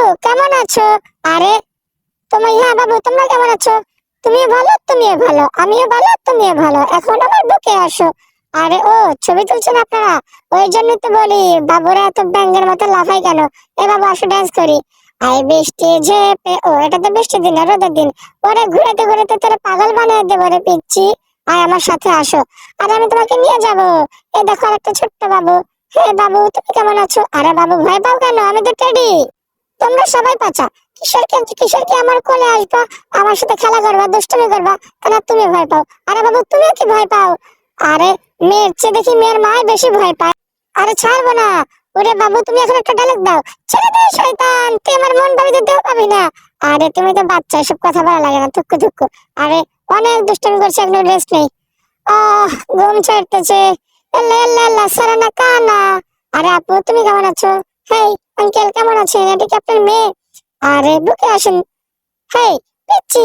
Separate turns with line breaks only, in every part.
বাবু, কেমন আছো? আরে তুমি হ্যাঁ বাবু, তোমরা কেমন আছো? তুমিও ভালো তুমিও ভালো, আমিও ভালো, তুমিও ভালো। এখন আমার বুকে আসো আরে, ও, ছবি তুলছেন আপনারা? ওই জন্য তো বলি, বাবুরা এত ব্যাঙ্গের মতো লাফাই কেন? এ বাবু, আসো ডান্স করি। আই বৃষ্টি ও, এটা তো দিন রোদের দিন। ওরে, ঘুরেতে ঘুরেতে তোরে পাগল বানিয়ে দেবো রে পিচ্ছি। আয় আমার সাথে আসো। আর, আমি তোমাকে নিয়ে যাব। এই দেখো একটা ছোট্ট বাবু। বাবু, তুমি কেমন আছো? আরে বাবু, ভয় পাও কেন? আমি তো টেডি। তোমরা সবাই পাচা কিসের কে আমার কোলে আসবা। আমার সাথে খেলা করবা, দুষ্টুমি করবা। কেন তুমি ভয় পাও? আরে বাবু, তুমিও কি ভয় পাও? আরে, মেয়ের চেয়ে দেখি মেয়ের মায় বেশি ভয় পায়। আরে ছাড়বো না। ওরে বাবু, তুমি এখন একটা ডায়লগ দাও। ছেড়ে দে শয়তান! তুই আমার মন বাড়িতে দেও পাবি না। আরে, তুমি তো বাচ্চা, এসব কথা বলা লাগে না। থুক্কু থুক্কু আরে, অনেক দুষ্টুমি করছে, এখন রেস্ট নেই। আহ, ঘুম ছাড়তেছে। এল্লা এল্লা এল্লা, সারানা কানা। আরে আপু, তুমি কেমন আছো? হেই আঙ্কেল, কেমন আছেন? এটি কি আপনার মেয়ে? আরে, বুকে আসেন। হেই পিচ্ছি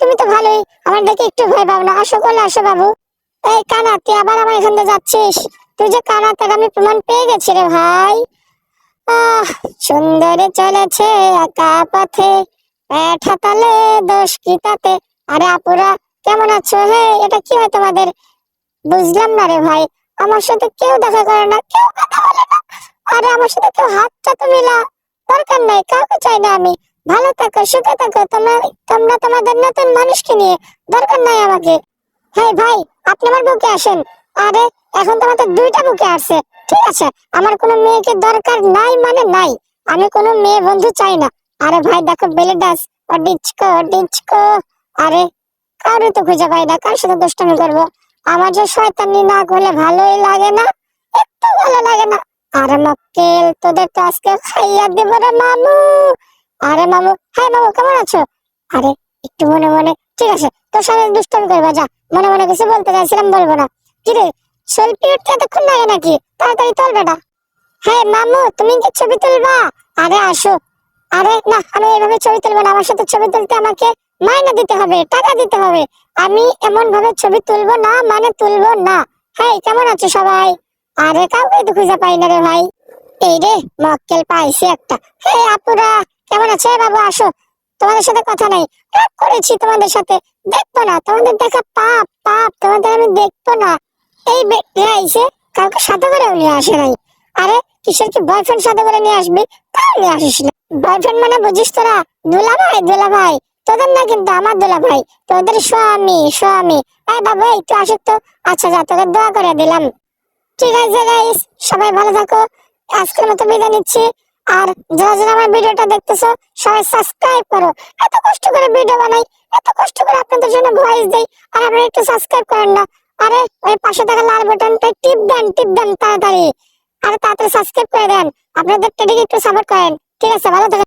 তুমি তো ভালোই। আমার দেখে একটু ভয় পাও না। আসো, কোলে আসো বাবু। এই কানা তুই আবার আমার এখান থেকে যাচ্ছিস? তুই যে কানা তার আমি প্রমাণ পেয়ে গেছি রে ভাই। আহ, সুন্দরে চলেছে একা পথে। পেট হাতালে দোষ কি তাতে? আরে আপুরা, কেমন আছো? হে এটা কি হয় তোমাদের? বুঝলাম না রে ভাই। আমার সাথে কেউ দেখা করে না, কেউ কথা বলে না। আরে আমার সাথে কেউ হাত চাতো মিলা। দরকার নাই, কাউকে চাই না আমি। ভালো থাকো সুখে থাকো। তোমরা তোমরা তোমাদের নতুন মানুষকে নিয়ে দরকার নাই আমাকে। হ্যাঁ ভাই, আপনি আমার বুকে আসেন। আরে, এখন তো আমাদের দুইটা বুকে আসছে। ঠিক আছে, আমার কোনো মেয়েকে দরকার নাই মানে নাই। আমি কোনো মেয়ে বন্ধু চাই না। আরে ভাই, দেখো বেলে ডাস। ও ডিচকো ডিচকো। আরে, কারও তো খুঁজে পাই না। কার সাথে দুষ্টামি করব? আমার যে শয়তানি না করলে ভালোই লাগে না? একটু আরে মক্কেল, তোদের তো আজকে খাইয়া দেবো রে মামু। আরে মামু হ্যাঁ মামু, কেমন আছো? আরে, একটু মনে মনে, ঠিক আছে, তোর সাথে দুষ্টামি করব, যা, মনে মনে কিছু বলতে চাইছিলাম, বলব না। কিরে সেলফি উঠতে এতক্ষণ লাগে নাকি? তাড়াতাড়ি তোল বেটা। হ্যাঁ মামু, তুমি কি ছবি তুলবা? আরে, আসো। আরে, না, আমি এইভাবে ছবি তুলবো না, আমার সাথে ছবি তুলতে আমাকে মাইনে দিতে হবে, টাকা দিতে হবে। আমি এমন ভাবে ছবি তুলবো না মানে তুলবো না। হ্যাঁ কেমন আছো সবাই? আরে কাউকে তো খুঁজে পাই না রে ভাই। এই রে, মক্কেল পাইছি একটা। হে আপুরা, কেমন আছে বাবু? আসো। তোমাদের সাথে কথা নাই। রাগ করেছি তোমাদের সাথে। দেখব না। তোমাদের দেখা পাপ পাপ। তোমাদের আমি দেখব না। এই ব্যক্তি আইসে কাউকে সাথে করে নিয়ে আসে নাই। আরে, কিসের কি বয়ফ্রেন্ড সাথে করে নিয়ে আসবি? তাও নিয়ে আসিস না? বয়ফ্রেন্ড মানে বুঝিস তোরা? দুলা ভাই দুলা ভাই তোদের না কিন্তু আমার দুলা ভাই তোদের স্বামী স্বামী। এই বাবু তুই আসিস তো। আচ্ছা যা, তোকে দোয়া করে দিলাম। ঠিক আছে গাইস সবাই ভালো থাকো। আজকের মতো বিদায় নিচ্ছি। আর যারা যারা আমার ভিডিওটা সবাই সাবস্ক্রাইব করো। এত কষ্ট করে ভিডিও বানাই, এত কষ্ট করে আপনাদের জন্য ভয়েস দেই, আর আপনারা একটু সাবস্ক্রাইব করেন না। আরে, ওই পাশে থাকা লাল বাটনটা টিপ দেন টিপ দেন তাড়াতাড়ি। আর, তাড়াতাড়ি সাবস্ক্রাইব করে দেন। আপনাদের টেডিকে একটু সাপোর্ট করেন। ঠিক আছে, ভালো থাকেন